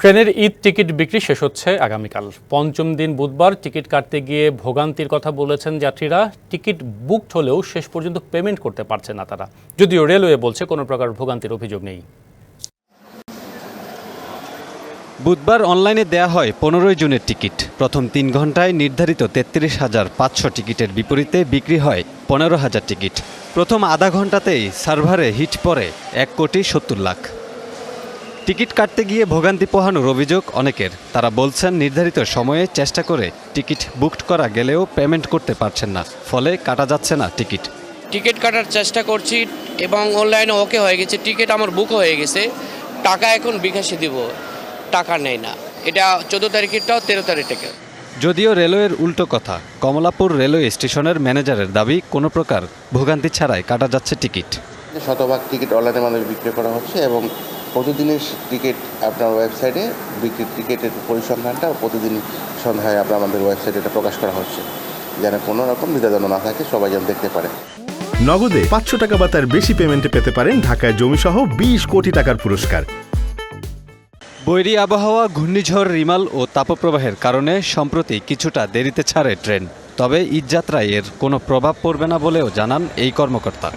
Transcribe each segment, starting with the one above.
ট্রেনের ঈদ টিকিট বিক্রি শেষ হচ্ছে আগামীকাল। পঞ্চম দিন বুধবার টিকিট কাটতে গিয়ে ভোগান্তির কথা বলেছেন যাত্রীরা। টিকিট বুকড হলেও শেষ পর্যন্ত পেমেন্ট করতে পারছে না তারা। যদিও রেলওয়ে বলছে কোনো প্রকার ভোগান্তির অভিযোগ নেই। বুধবার অনলাইনে দেয়া হয় পনেরোই জুনের টিকিট। প্রথম তিন ঘন্টায় নির্ধারিত তেত্রিশ হাজার পাঁচশো টিকিটের বিপরীতে বিক্রি হয় পনেরো হাজার টিকিট। প্রথম আধা ঘন্টাতেই সার্ভারে হিট পড়ে এক কোটি সত্তর লাখ। টিকিট কাটতে গিয়ে ভোগান্তি পোহানোর অভিযোগ অনেকের। তারা বলছেন নির্ধারিত সময়ে চেষ্টা করে টিকিট বুকড করা গেলেও পেমেন্ট করতে পারছেন না ফলে কাটা যাচ্ছে না টিকিট। টিকিট কাটার চেষ্টা করছি এবং অনলাইনে ওকে হয়ে গেছে টিকিট আমার বুক হয়ে গেছে টাকা এখন বিকাশে দিব টাকা নেই না। এটা চোদ্দ তারিখেরটাও তেরো তারিখ থেকে। যদিও রেলওয়ের উল্টো কথা কমলাপুর রেলওয়ে স্টেশনের ম্যানেজারের দাবি কোনো প্রকার ভোগান্তি ছাড়াই কাটা যাচ্ছে টিকিট। শতভাগ টিকিট অনলাইনের মানুষ বিক্রি করা হচ্ছে এবং প্রতিদিনের টিকিট আপনার ওয়েবসাইটে বিক্রি টিকিটের পরিসংখ্যানটা প্রতিদিন সন্ধ্যায় আপনার আমাদের ওয়েবসাইটে এটা প্রকাশ করা হচ্ছে। যেন কোনো রকম দ্বিধা যেন না থাকে সবাই যেন দেখতে পারে। নগদে পাঁচশো টাকা বা তার বেশি পেমেন্টে পেতে পারেন ঢাকায় জমিসহ বিশ কোটি টাকার পুরস্কার। বৈরী আবহাওয়া ঘূর্ণিঝড় রিমাল ও তাপপ্রবাহের কারণে সম্প্রতি কিছুটা দেরিতে ছাড়ে ট্রেন। তবে ঈদযাত্রায় এর কোনো প্রভাব পড়বে না বলেও জানান এই কর্মকর্তা।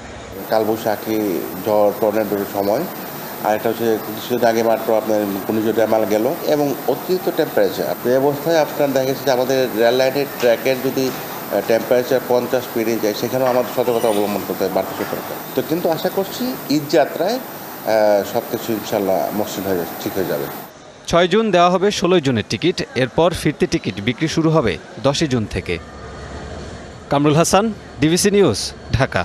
কালবৈশাখী ঝড় টর্নেডোর সময় আর একটা হচ্ছে কিছুদিন আগে মাত্র আপনার ঘূর্ণিঝড় রেমাল গেল এবং অতিরিক্ত টেম্পারেচার এই অবস্থায় আপনার দেখা গেছে যে আমাদের রেল লাইনের ট্র্যাকের যদি টেম্পারেচার পঞ্চাশ পেরিয়ে যায়, সেখানেও আমাদের সতর্কতা অবলম্বন করতে হয়, বাড়তি সতর্কতা। তো কিন্তু আশা করছি ঈদ যাত্রায় সব কিছু ইনশাল্লাহ মসৃণ হয়ে ঠিক হয়ে যাবে। ছয় জুন দেওয়া হবে ষোলোই জুনের টিকিট, এরপর ফিরতি টিকিট বিক্রি শুরু হবে দশই জুন থেকে। Kamrul Hasan DBC news Dhaka.